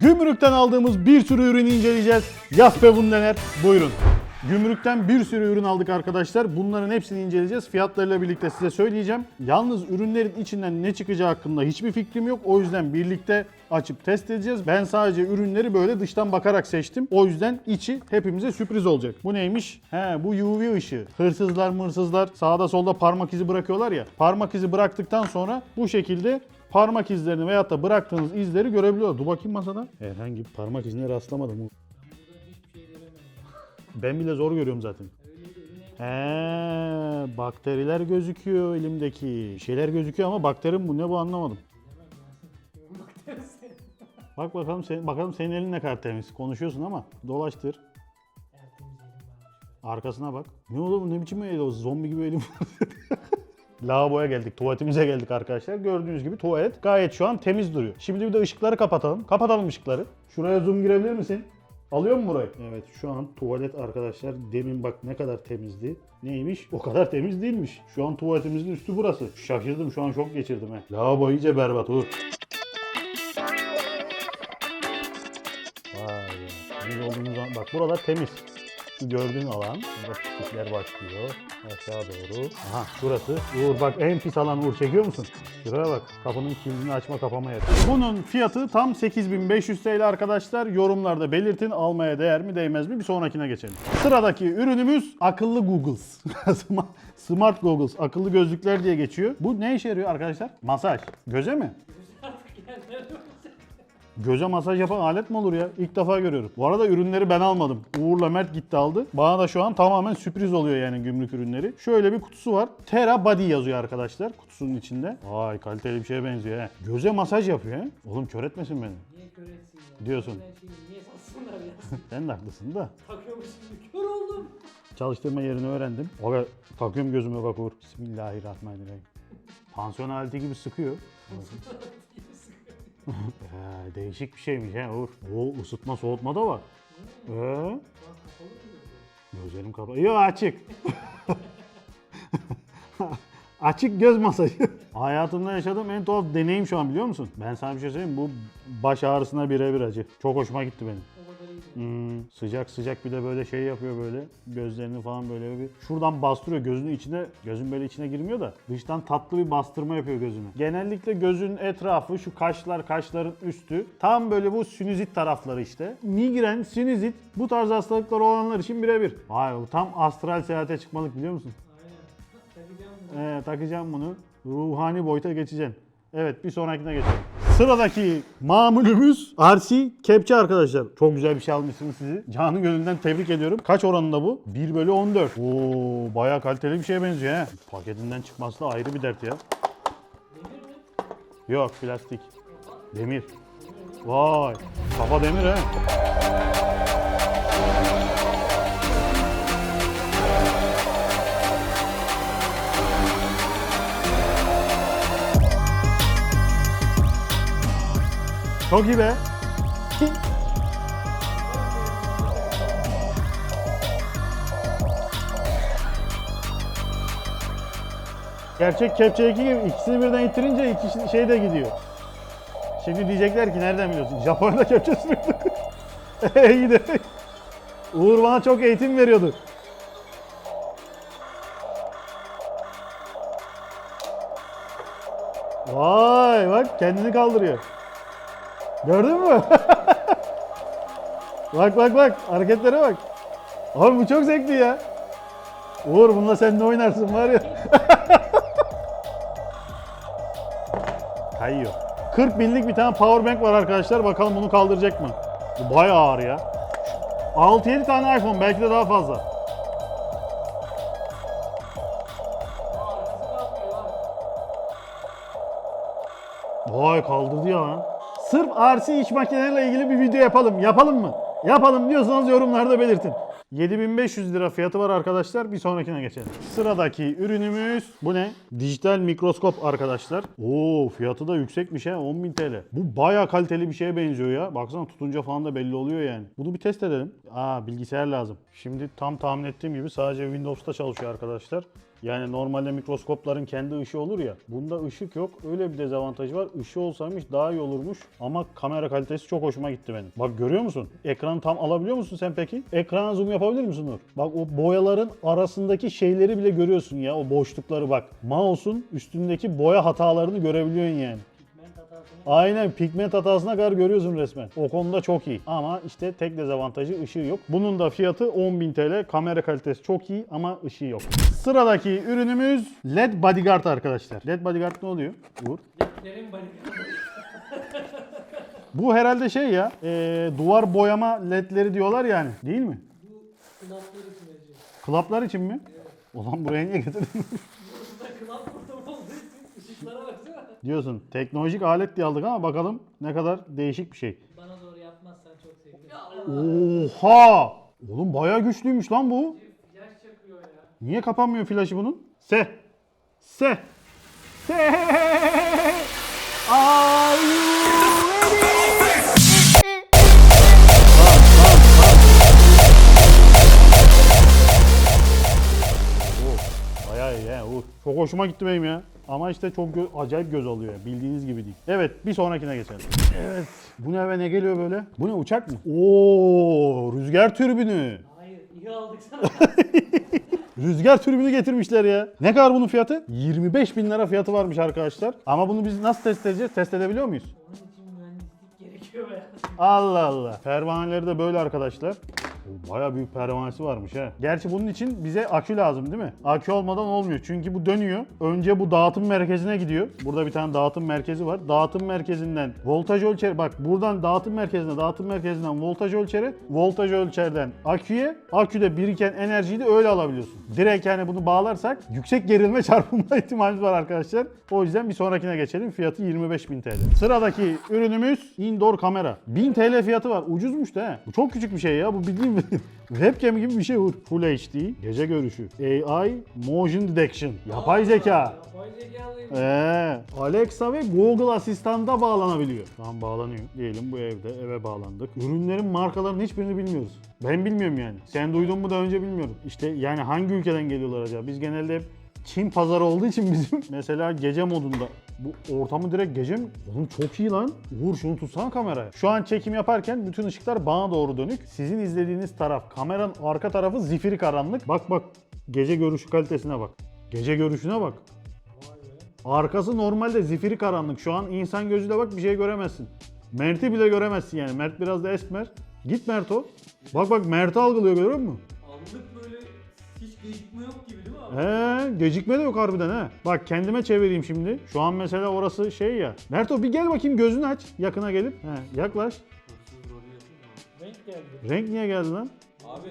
Gümrükten aldığımız bir sürü ürünü inceleyeceğiz. Yas ve Neler buyurun. Gümrükten bir sürü ürün aldık arkadaşlar. Bunların hepsini inceleyeceğiz. Fiyatlarıyla birlikte size söyleyeceğim. Yalnız ürünlerin içinden ne çıkacağı hakkında hiçbir fikrim yok. O yüzden birlikte açıp test edeceğiz. Ben sadece ürünleri böyle dıştan bakarak seçtim. O yüzden içi hepimize sürpriz olacak. Bu neymiş? He bu UV ışığı. Hırsızlar mırsızlar sağda solda parmak izi bırakıyorlar ya. Parmak izi bıraktıktan sonra bu şekilde parmak izlerini veyahut da bıraktığınız izleri görebiliyorlar. Dur bakayım masada. Herhangi bir parmak izine rastlamadım. Ben bile zor görüyorum zaten. He, bakteriler gözüküyor elimdeki. Şeyler gözüküyor ama bakteri mi bu ne bu anlamadım. Bak bakalım sen, bakalım senin elin ne kadar temiz. Konuşuyorsun ama dolaştır. Arkasına bak. Ne oldu bu ne biçim el o zombi gibi elim. Lavaboya geldik, tuvaletimize geldik arkadaşlar. Gördüğünüz gibi tuvalet gayet şu an temiz duruyor. Şimdi bir de ışıkları kapatalım. Kapatalım ışıkları. Şuraya zoom girebilir misin? Alıyor mu burayı? Evet şu an tuvalet arkadaşlar demin bak ne kadar temizdi. Neymiş? O kadar temiz değilmiş. Şu an tuvaletimizin üstü burası. Şaşırdım şu an şok geçirdim he. Lavabo iyice berbat Uğur. Vay be. Temiz olduğumuz zaman bak burada temiz. Gördüğün alan. Burada pislikler başlıyor. Aşağı doğru. Aha şurası. Uğur bak en pis alan Uğur çekiyor musun? Şuraya bak. Kapının kilidini açma kapama yeri. Bunun fiyatı tam 8500 TL arkadaşlar. Yorumlarda belirtin. Almaya değer mi değmez mi? Bir sonrakine geçelim. Sıradaki ürünümüz akıllı Googles. Smart Googles. Akıllı gözlükler diye geçiyor. Bu ne işe yarıyor arkadaşlar? Masaj. Göze mi? Göze masaj yapan alet mi olur ya? İlk defa görüyorum. Bu arada ürünleri ben almadım. Uğur'la Mert gitti aldı. Bana da şu an tamamen sürpriz oluyor yani gümrük ürünleri. Şöyle bir kutusu var. Tera Body yazıyor arkadaşlar kutusunun içinde. Vay kaliteli bir şeye benziyor he. Göze masaj yapıyor he. Oğlum kör etmesin beni. Niye kör etsin ya? Diyorsun. Ben niye satsınlar ya? Sen de haklısın da. Takıyormuş şimdi kör oldum. Çalıştırma yerini öğrendim. O kadar takıyorum gözüme bak Uğur. Bismillahirrahmanirrahim. Pansiyon aleti gibi sıkıyor. Ee, değişik bir şeymiş he Uğur. O ısıtma soğutma da var. Ee? Gözlerim kapalı. Yok açık. açık göz masajı. Hayatımda yaşadığım en tuhaf deneyim şu an biliyor musun? Ben sana bir şey söyleyeyim? Bu baş ağrısına birebir acı. Çok hoşuma gitti benim. Hmm, sıcak sıcak bir de böyle şey yapıyor böyle. Gözlerini falan böyle bir şuradan bastırıyor gözünün içine. Gözün böyle içine girmiyor da dıştan tatlı bir bastırma yapıyor gözüme. Genellikle gözün etrafı şu kaşlar, kaşların üstü tam böyle bu sinüzit tarafları işte. Migren, sinüzit bu tarz hastalıklar olanlar için birebir. Vay bu tam astral seyahate çıkmalık biliyor musun? Aynen. Takacağım bunu. Ee, takacağım bunu. Ruhani boyuta geçeceğim. Evet bir sonrakine geçelim. Sıradaki mamulümüz RC kepçe arkadaşlar. Çok güzel bir şey almışsınız sizi. Canı gönülden tebrik ediyorum. Kaç oranında bu? 1 bölü 14. Oo bayağı kaliteli bir şeye benziyor he. Paketinden çıkması da ayrı bir dert ya. Yok plastik. Demir. Vay. Kafa demir he. Çok iyi be. Gerçek kepçe iki gibi ikisini birden itirince iki şey de gidiyor. Şimdi diyecekler ki nereden biliyorsun? Japonya'da kepçe sürüyorduk. İyi de. Uğur bana çok eğitim veriyordu. Vay bak kendini kaldırıyor. Gördün mü? bak bak bak hareketlere bak. Oğlum bu çok zevkli ya. Uğur bununla sen ne oynarsın var ya. Kayıyor. 40 binlik bir tane power bank var arkadaşlar. Bakalım bunu kaldıracak mı? Bu bayağı ağır ya. 6-7 tane iPhone belki de daha fazla. Vay kaldırdı ya. Sırf RC iç makinelerle ilgili bir video yapalım. Yapalım mı? Yapalım diyorsanız yorumlarda belirtin. 7500 lira fiyatı var arkadaşlar. Bir sonrakine geçelim. Sıradaki ürünümüz bu ne? Dijital mikroskop arkadaşlar. Oo fiyatı da yüksekmiş ha 10.000 TL. Bu baya kaliteli bir şeye benziyor ya. Baksana tutunca falan da belli oluyor yani. Bunu bir test edelim. Aa bilgisayar lazım. Şimdi tam tahmin ettiğim gibi sadece Windows'ta çalışıyor arkadaşlar. Yani normalde mikroskopların kendi ışığı olur ya. Bunda ışık yok. Öyle bir dezavantajı var. Işığı olsaymış daha iyi olurmuş. Ama kamera kalitesi çok hoşuma gitti benim. Bak görüyor musun? Ekranı tam alabiliyor musun sen peki? Ekrana zoom yapabilir misin Nur? Bak o boyaların arasındaki şeyleri bile görüyorsun ya. O boşlukları bak. Mouse'un üstündeki boya hatalarını görebiliyorsun yani. Aynen pigment hatasına kadar görüyorsun resmen. O konuda çok iyi. Ama işte tek dezavantajı ışığı yok. Bunun da fiyatı 10.000 TL. Kamera kalitesi çok iyi ama ışığı yok. Sıradaki ürünümüz LED Bodyguard arkadaşlar. LED Bodyguard ne oluyor? Uğur. Derin balık. Bu herhalde şey ya, e, duvar boyama ledleri diyorlar yani. Değil mi? Bu klaplar için. Klaplar için mi? Ulan buraya niye getirdin? Burada klap burada olduğu için ışıklara baksana. Diyorsun. Teknolojik alet diye aldık ama bakalım ne kadar değişik bir şey. Bana doğru yapmazsan çok sevinirim. Oha! Oğlum bayağı güçlüymüş lan bu. Flash çakıyor ya. Niye kapanmıyor flaşı bunun? Se. Se. Se. Hoşuma gitti benim ya. Ama işte çok gö- acayip göz alıyor ya. Bildiğiniz gibi değil. Evet bir sonrakine geçelim. Evet. Bu ne be ne geliyor böyle? Bu ne uçak mı? Oo rüzgar türbünü. Hayır iyi aldık sana. Rüzgar türbünü getirmişler ya. Ne kadar bunun fiyatı? 25 bin lira fiyatı varmış arkadaşlar. Ama bunu biz nasıl test edeceğiz? Test edebiliyor muyuz? Onun için mühendislik gerekiyor be. Allah Allah. Pervaneleri de böyle arkadaşlar. Oo, Bayağı büyük pervanesi varmış ha. Gerçi bunun için bize akü lazım değil mi? Akü olmadan olmuyor. Çünkü bu dönüyor. Önce bu dağıtım merkezine gidiyor. Burada bir tane dağıtım merkezi var. Dağıtım merkezinden voltaj ölçer. Bak buradan dağıtım merkezine, dağıtım merkezinden voltaj ölçeri, voltaj ölçerden aküye, aküde biriken enerjiyi de öyle alabiliyorsun. Direkt yani bunu bağlarsak yüksek gerilme çarpılma ihtimalimiz var arkadaşlar. O yüzden bir sonrakine geçelim. Fiyatı 25.000 TL. Sıradaki ürünümüz indoor kamera. 1000 TL fiyatı var. Ucuzmuş da he. Bu çok küçük bir şey ya. Bu bildiğin webcam gibi bir şey bu. Full HD, gece görüşü, AI, motion detection, yapay zeka. Yapay zekalıyım. Ee, Alexa ve Google Asistan'da bağlanabiliyor. Tamam bağlanıyor. Diyelim bu evde eve bağlandık. Ürünlerin markalarının hiçbirini bilmiyoruz. Ben bilmiyorum yani. Sen duydun mu daha önce bilmiyorum. İşte yani hangi ülkeden geliyorlar acaba? Biz genelde hep Çin pazarı olduğu için bizim mesela gece modunda bu ortamı direkt gece mi? Oğlum çok iyi lan. Uğur şunu tutsana kameraya. Şu an çekim yaparken bütün ışıklar bana doğru dönük. Sizin izlediğiniz taraf kameranın arka tarafı zifiri karanlık. Bak bak gece görüşü kalitesine bak. Gece görüşüne bak. Arkası normalde zifiri karanlık. Şu an insan gözüyle bak bir şey göremezsin. Mert'i bile göremezsin yani. Mert biraz da esmer. Git Mert o. Bak bak Mert'i algılıyor görüyor musun? Anlık böyle hiç gecikme yok gibi? He, gecikme de yok harbiden he. Bak kendime çevireyim şimdi. Şu an mesela orası şey ya. Mert o bir gel bakayım gözünü aç. Yakına gelip. He, yaklaş. Renk geldi. Renk niye geldi lan? Abi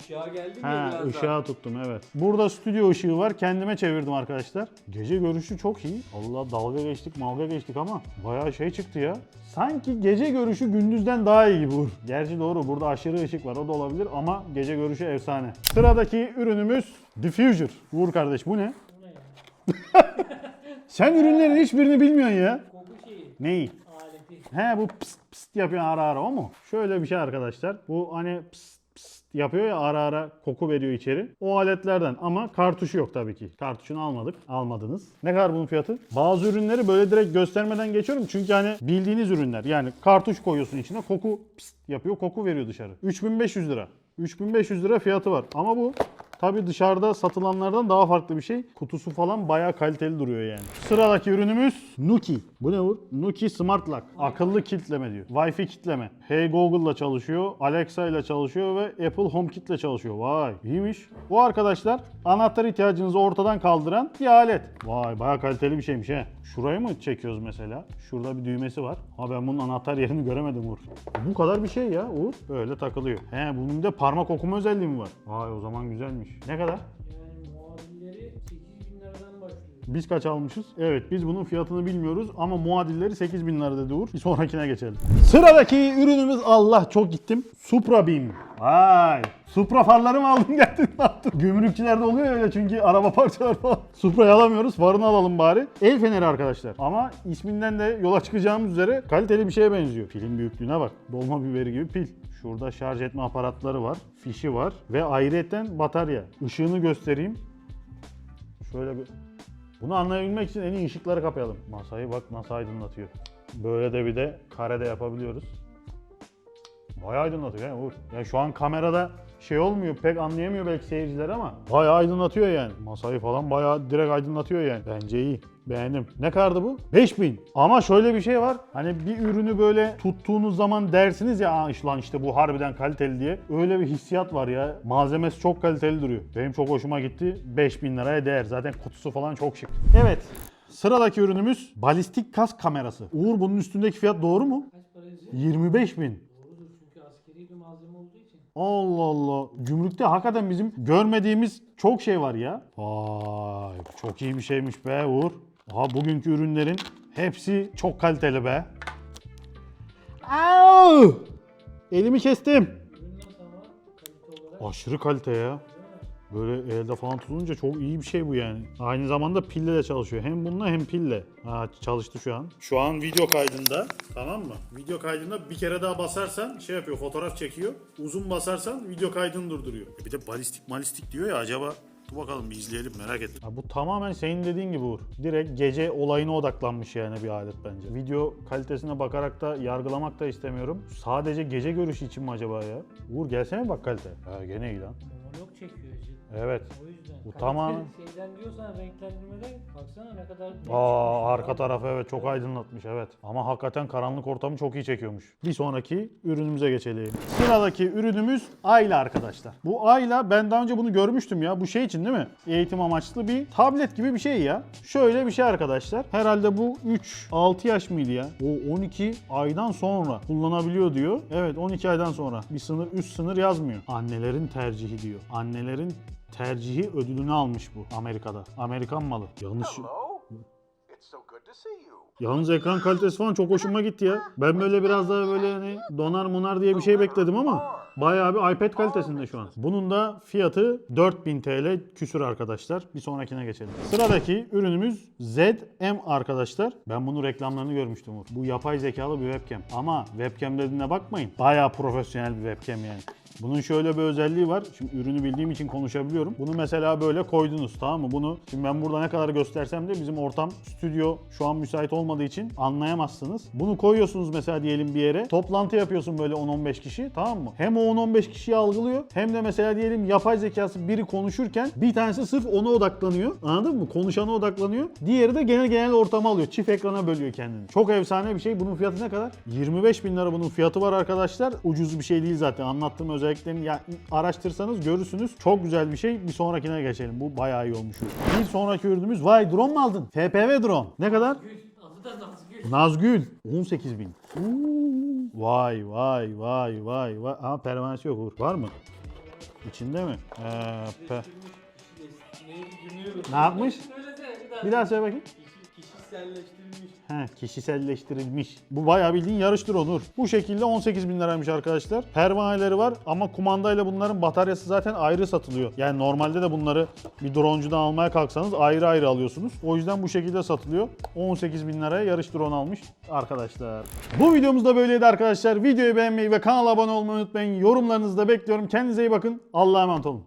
ışığa geldim ya Ha, biraz ışığa tuttum evet. Burada stüdyo ışığı var. Kendime çevirdim arkadaşlar. Gece görüşü çok iyi. Allah dalga geçtik, malga geçtik ama bayağı şey çıktı ya. Sanki gece görüşü gündüzden daha iyi gibi. Gerçi doğru burada aşırı ışık var o da olabilir ama gece görüşü efsane. Sıradaki ürünümüz Diffuser. Uğur kardeş bu ne? Bu ne ya? Sen ürünlerin hiçbirini bilmiyorsun ya. Koku şeyi. Neyi? Aleti. He bu pst pst yapıyor ara ara o mu? Şöyle bir şey arkadaşlar. Bu hani pst pst yapıyor ya ara ara koku veriyor içeri. O aletlerden ama kartuşu yok tabii ki. Kartuşunu almadık. Almadınız. Ne kadar bunun fiyatı? Bazı ürünleri böyle direkt göstermeden geçiyorum. Çünkü hani bildiğiniz ürünler. Yani kartuş koyuyorsun içine koku pst yapıyor. Koku veriyor dışarı. 3500 lira. 3500 lira fiyatı var. Ama bu Tabii dışarıda satılanlardan daha farklı bir şey. Kutusu falan bayağı kaliteli duruyor yani. Sıradaki ürünümüz Nuki. Bu ne bu? Nuki Smart Lock. Akıllı kilitleme diyor. Wi-Fi kilitleme. Hey Google'la çalışıyor, Alexa ile çalışıyor ve Apple HomeKit ile çalışıyor. Vay iyiymiş. Bu arkadaşlar anahtar ihtiyacınızı ortadan kaldıran bir alet. Vay bayağı kaliteli bir şeymiş he. Şurayı mı çekiyoruz mesela? Şurada bir düğmesi var. Ha ben bunun anahtar yerini göremedim Uğur. Bu kadar bir şey ya Uğur. Böyle takılıyor. He bunun da parmak okuma özelliği mi var? Vay o zaman güzelmiş. Ne kadar? Biz kaç almışız? Evet biz bunun fiyatını bilmiyoruz ama muadilleri 8000 lira dedi Uğur. Bir sonrakine geçelim. Sıradaki ürünümüz Allah çok gittim. Supra Beam. Vay. Supra farları mı aldın geldin ne yaptın? Gümrükçülerde oluyor öyle çünkü araba parçaları falan. Supra'yı alamıyoruz farını alalım bari. El feneri arkadaşlar. Ama isminden de yola çıkacağımız üzere kaliteli bir şeye benziyor. Pilin büyüklüğüne bak. Dolma biberi gibi pil. Şurada şarj etme aparatları var. Fişi var. Ve ayrıyeten batarya. Işığını göstereyim. Şöyle bir bunu anlayabilmek için en iyi ışıkları kapayalım. Masayı bak nasıl aydınlatıyor. Böyle de bir de karede yapabiliyoruz. Bayağı aydınlatıyor yani Uğur. Ya şu an kamerada şey olmuyor pek anlayamıyor belki seyirciler ama bayağı aydınlatıyor yani. Masayı falan bayağı direkt aydınlatıyor yani. Bence iyi. Beğendim. Ne kadardı bu? 5000. Ama şöyle bir şey var. Hani bir ürünü böyle tuttuğunuz zaman dersiniz ya "Aa, işte lan işte bu harbiden kaliteli diye. Öyle bir hissiyat var ya. Malzemesi çok kaliteli duruyor. Benim çok hoşuma gitti. 5000 liraya değer. Zaten kutusu falan çok şık. Evet. Sıradaki ürünümüz balistik kask kamerası. Uğur bunun üstündeki fiyat doğru mu? Kaç para yazıyor? 25 bin. Doğrudur çünkü askeri bir malzeme olduğu için. Allah Allah. Gümrükte hakikaten bizim görmediğimiz çok şey var ya. Vay çok iyi bir şeymiş be Uğur. Aha bugünkü ürünlerin hepsi çok kaliteli be. Au! Elimi kestim. Aşırı kalite ya. Böyle elde falan tutunca çok iyi bir şey bu yani. Aynı zamanda pille de çalışıyor. Hem bununla hem pille. Ha çalıştı şu an. Şu an video kaydında. Tamam mı? Video kaydında bir kere daha basarsan şey yapıyor fotoğraf çekiyor. Uzun basarsan video kaydını durduruyor. E bir de balistik malistik diyor ya acaba Dur bakalım bir izleyelim merak ettim. Ya bu tamamen senin dediğin gibi Uğur. Direkt gece olayına odaklanmış yani bir alet bence. Video kalitesine bakarak da yargılamak da istemiyorum. Sadece gece görüşü için mi acaba ya? Uğur gelsene bak kalite. Ha gene iyi lan. Ecil. Evet. O yüzden. Bu Kalite. Şeyden diyorsan renklendirmeden baksana ne kadar net Aa çıkmış. arka tarafı evet çok aydınlatmış evet. Ama hakikaten karanlık ortamı çok iyi çekiyormuş. Bir sonraki ürünümüze geçelim. Sıradaki ürünümüz Ayla arkadaşlar. Bu Ayla ben daha önce bunu görmüştüm ya. Bu şey için değil mi? Eğitim amaçlı bir tablet gibi bir şey ya. Şöyle bir şey arkadaşlar. Herhalde bu 3-6 yaş mıydı ya? O 12 aydan sonra kullanabiliyor diyor. Evet 12 aydan sonra. Bir sınır üst sınır yazmıyor. Annelerin tercihi diyor. Annelerin tercihi ödülünü almış bu Amerika'da. Amerikan malı. Yanlış. Yalnız ekran kalitesi falan çok hoşuma gitti ya. Ben böyle biraz daha böyle hani donar monar diye bir şey bekledim ama bayağı bir iPad kalitesinde şu an. Bunun da fiyatı 4000 TL küsür arkadaşlar. Bir sonrakine geçelim. Sıradaki ürünümüz ZM arkadaşlar. Ben bunun reklamlarını görmüştüm. Bu yapay zekalı bir webcam. Ama webcam dediğine bakmayın. Bayağı profesyonel bir webcam yani. Bunun şöyle bir özelliği var. Şimdi ürünü bildiğim için konuşabiliyorum. Bunu mesela böyle koydunuz tamam mı? Bunu şimdi ben burada ne kadar göstersem de bizim ortam stüdyo şu an müsait olmadığı için anlayamazsınız. Bunu koyuyorsunuz mesela diyelim bir yere. Toplantı yapıyorsun böyle 10-15 kişi tamam mı? Hem o 10-15 kişiyi algılıyor hem de mesela diyelim yapay zekası biri konuşurken bir tanesi sırf ona odaklanıyor. Anladın mı? Konuşana odaklanıyor. Diğeri de genel genel ortamı alıyor. Çift ekrana bölüyor kendini. Çok efsane bir şey. Bunun fiyatı ne kadar? 25 bin lira bunun fiyatı var arkadaşlar. Ucuz bir şey değil zaten. Anlattığım özelliklerini ya araştırsanız görürsünüz. Çok güzel bir şey. Bir sonrakine geçelim. Bu bayağı iyi olmuş. Bir sonraki ürünümüz vay drone mu aldın? FPV drone. Ne kadar? Gül. Adı da Nazgül. Nazgül 18 bin. Vay vay vay vay vay. Ama pervanesi yok Uğur. Var mı? İçinde mi? Ee, pe- Ne yapmış? Söylesene bir daha. bir daha söyle bakayım. Kişi, kişiselleştirilmiş. He, kişiselleştirilmiş. Bu bayağı bildiğin yarıştır Onur. Bu şekilde 18 bin liraymış arkadaşlar. Pervaneleri var ama kumandayla bunların bataryası zaten ayrı satılıyor. Yani normalde de bunları bir droncudan almaya kalksanız ayrı ayrı alıyorsunuz. O yüzden bu şekilde satılıyor. 18 bin liraya yarış drone almış arkadaşlar. Bu videomuz da böyleydi arkadaşlar. Videoyu beğenmeyi ve kanala abone olmayı unutmayın. Yorumlarınızı da bekliyorum. Kendinize iyi bakın. Allah'a emanet olun.